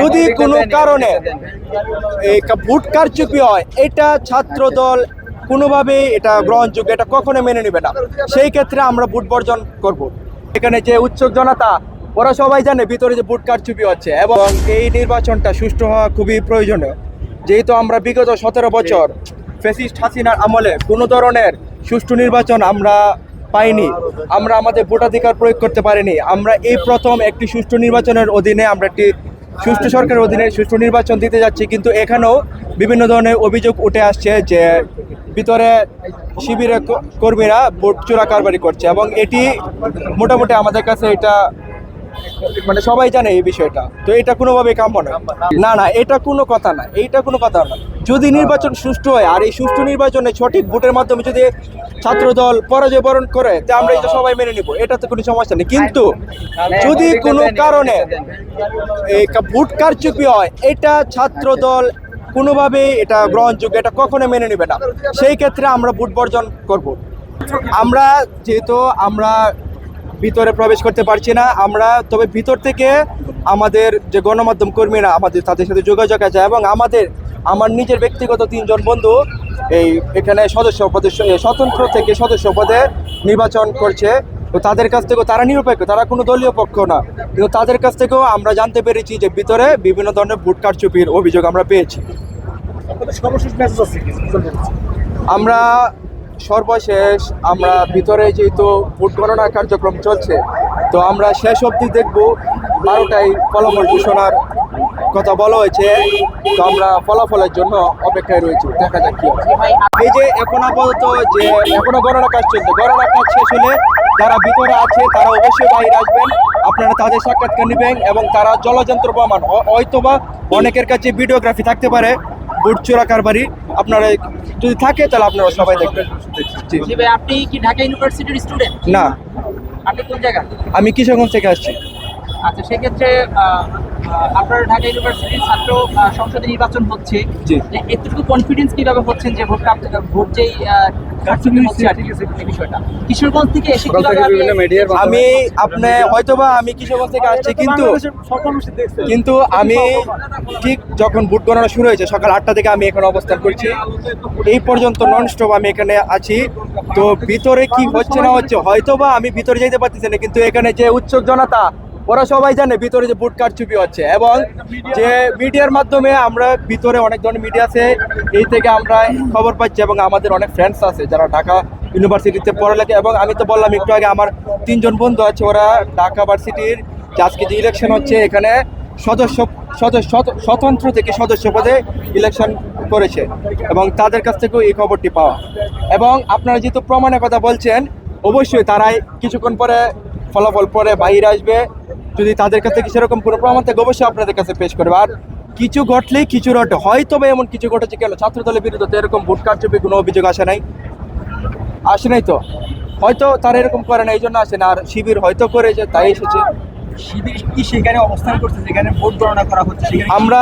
যদি কোনো কারণে এই ভোট কারচুপি হয় এটা ছাত্র দল কোনোভাবেই এটা গ্রহণযোগ্য এটা কখনো মেনে নেবে না। সেই ক্ষেত্রে আমরা ভোট বর্জন করব। এখানে যে উৎসুক জনতা ওরা সবাই জানে ভিতরে যে ভোট কারচুপি হচ্ছে এবং এই নির্বাচনটা সুষ্ঠু হওয়া খুবই প্রয়োজনীয়। যেহেতু আমরা বিগত সতেরো বছর ফেসিস্ট হাসিনার আমলে কোনো ধরনের সুষ্ঠু নির্বাচন আমরা পাইনি আমরা আমাদের ভোটাধিকার প্রয়োগ করতে পারিনি আমরা এই প্রথম একটি সুষ্ঠু নির্বাচনের অধীনে আমরা একটি সুষ্ঠু সরকারের অধীনে সুষ্ঠু নির্বাচন দিতে যাচ্ছি, কিন্তু এখানেও বিভিন্ন ধরনের অভিযোগ উঠে আসছে যে ভিতরে শিবিরের কর্মীরা ভোট চোরা কারবারি করছে এবং এটি মোটামুটি আমাদের কাছে এটা মানে সবাই জানে এই বিষয়টা। তো এটা কোনোভাবে কাম্য না না না, এটা কোনো কথা না, এইটা কোনো কথা না। যদি নির্বাচন সুষ্ঠু হয়, আর এই সুষ্ঠু নির্বাচনে সঠিক ভোটের মাধ্যমে যদি ছাত্র দল পরাজয় বরণ করে, তা আমরা এটা সবাই মেনে নিব, এটা তো কোনো সমস্যা নেই। কিন্তু যদি কোনো কারণে এই ভোট কারচুপি হয়, এটা ছাত্র দল কোনোভাবেই এটা গ্রহণযোগ্য, এটা কখনো মেনে নেবে না। সেই ক্ষেত্রে আমরা ভোট বর্জন করব। আমরা যেহেতু আমরা ভিতরে প্রবেশ করতে পারছি না, আমরা তবে ভিতর থেকে আমাদের যে গণমাধ্যম কর্মীরা আমাদের তাদের সাথে যোগাযোগ আছে এবং আমাদের, আমার নিজের ব্যক্তিগত তিনজন বন্ধু এই এখানে সদস্য পদে স্বতন্ত্র থেকে সদস্য পদে নির্বাচন করছে। তো তাদের কাছ থেকেও তারা নিরপেক্ষ তারা কোনো দলীয় পক্ষ না। কিন্তু তাদের কাছ থেকেও আমরা জানতে পেরেছি যে ভিতরে বিভিন্ন ধরনের ভোট কারচুপির অভিযোগ আমরা পেয়েছি। আমরা সর্বশেষ আমরা ভিতরে যেহেতু ভোট গণনা কার্যক্রম চলছে তো আমরা শেষ অবধি দেখব বারোটায় ফলাফল ঘোষণার কথা বলা হয়েছে তো আমরা ফলাফলের জন্য অপেক্ষায় রয়েছি। দেখা যাক কি এই যে এখন আপাতত যে এখনও গণনা কাজ চলছে গণনা কাজ শেষ হলে যারা ভিতরে আছে তারা অবশ্যই বাইরে আসবেন। আপনারা তাদের সাক্ষাৎকার নেবেন এবং তারা জলযন্ত্র প্রমাণ হয়তোবা অনেকের কাছে ভিডিওগ্রাফি থাকতে পারে বুট চোরা কারবারি। আপনারা যদি থাকে তাহলে আপনারা সবাই দেখবেন। আপনি কি ঢাকা ইউনিভার্সিটির স্টুডেন্ট না। আপনি কোন জায়গা আমি কিশোরগঞ্জ থেকে আসছি। আচ্ছা সেক্ষেত্রে আপনার ঢাকা ইউনিভার্সিটির ছাত্র সংসদে নির্বাচন হচ্ছে। জি। এতটুকু কনফিডেন্স কীভাবে হচ্ছেন যে ভোট কাপ- ভোট যেই আমি আপনি হয়তোবা আমি কিশোরগঞ্জ থেকে আসছি কিন্তু কিন্তু আমি ঠিক যখন ভোট গণনা শুরু হয়েছে সকাল আটটা থেকে আমি এখানে অবস্থান করছি। এই পর্যন্ত নন স্টপ আমি এখানে আছি। তো ভিতরে কি হচ্ছে না হচ্ছে হয়তোবা আমি ভিতরে যেতে পারতেছি না কিন্তু এখানে যে উৎসুক জনতা ওরা সবাই জানে ভিতরে যে ভোট কারচুপি হচ্ছে এবং যে মিডিয়ার মাধ্যমে আমরা ভিতরে অনেক ধরনের মিডিয়া আছে, এই থেকে আমরা খবর পাচ্ছি এবং আমাদের অনেক ফ্রেন্ডস আছে যারা ঢাকা ইউনিভার্সিটিতে পড়ালেখা। এবং আমি তো বললাম, একটু আগে আমার তিনজন বন্ধু আছে, ওরা ঢাকা ভার্সিটির আজকে যে ইলেকশন হচ্ছে, এখানে সদস্য সদস্য স্বতন্ত্র থেকে সদস্য পদে ইলেকশন করেছে এবং তাদের কাছ থেকেও এই খবরটি পাওয়া। এবং আপনারা যেহেতু প্রমাণের কথা বলছেন, অবশ্যই তারাই কিছুক্ষণ পরে ফলাফল পরে বাইরে আসবে। যদি তাদের কাছ থেকে সেরকম কোনো প্রমাণ থাকে অবশ্যই আপনাদের কাছে পেশ করবে। আর কিছু ঘটলেই কিছু রটে হয়তো বা এমন কিছু ঘটেছে কেন? ছাত্র দলের বিরুদ্ধে তো এরকম ভোট কারচুপি কোনো অভিযোগ আসে নাই। আসে নাই তো? হয়তো তারা এরকম করে না এই জন্য আসে না। আর শিবির হয়তো করেছে তাই এসেছে। শিবির কি সেখানে অবস্থান করছে যেখানে ভোট গণনা করা হচ্ছে সেখানে আমরা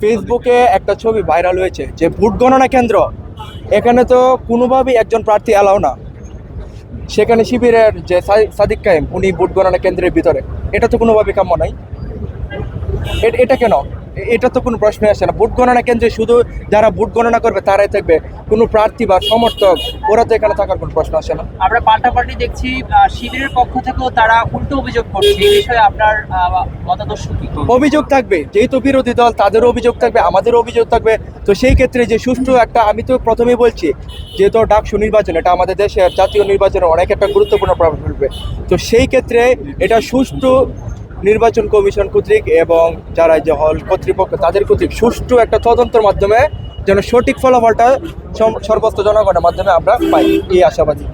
ফেসবুকে একটা ছবি ভাইরাল হয়েছে যে ভোট গণনা কেন্দ্র। এখানে তো কোনোভাবেই একজন প্রার্থী অ্যালাও না। সেখানে শিবিরের যে সাদিক কায়েম, উনি ভোট গণনা কেন্দ্রের ভিতরে। এটা তো কোনোভাবে কাম্য নাই এটা কেন? এটা তো কোনো প্রশ্নই আসে না। ভোট গণনা কেন্দ্রে শুধু যারা ভোট গণনা করবে তারাই থাকবে। কোনো প্রার্থী বা সমর্থক ওরা তো এখানে থাকার কোনো প্রশ্ন আসে না। আমরা পাল্টাপাল্টি দেখছি শিবিরের পক্ষ থেকেও তারা উল্টো অভিযোগ করছে। এই বিষয়ে আপনার মতাদর্শ কি? অভিযোগ থাকবে। যেহেতু বিরোধী দল তাদেরও অভিযোগ থাকবে আমাদেরও অভিযোগ থাকবে। তো সেই ক্ষেত্রে যে সুষ্ঠু একটা আমি তো প্রথমেই বলছি যেহেতু ডাকসু নির্বাচন এটা আমাদের দেশের জাতীয় নির্বাচনে অনেক একটা গুরুত্বপূর্ণ প্রভাব ফেলবে। তো সেই ক্ষেত্রে এটা সুষ্ঠু নির্বাচন কমিশন কর্তৃক এবং যারা যে হল কর্তৃপক্ষ, তাদের কর্তৃক সুষ্ঠু একটা তদন্তের মাধ্যমে যেন সঠিক ফলাফলটা সর্বস্ত জনগণের মাধ্যমে আমরা পাই। এই আশাবাদী।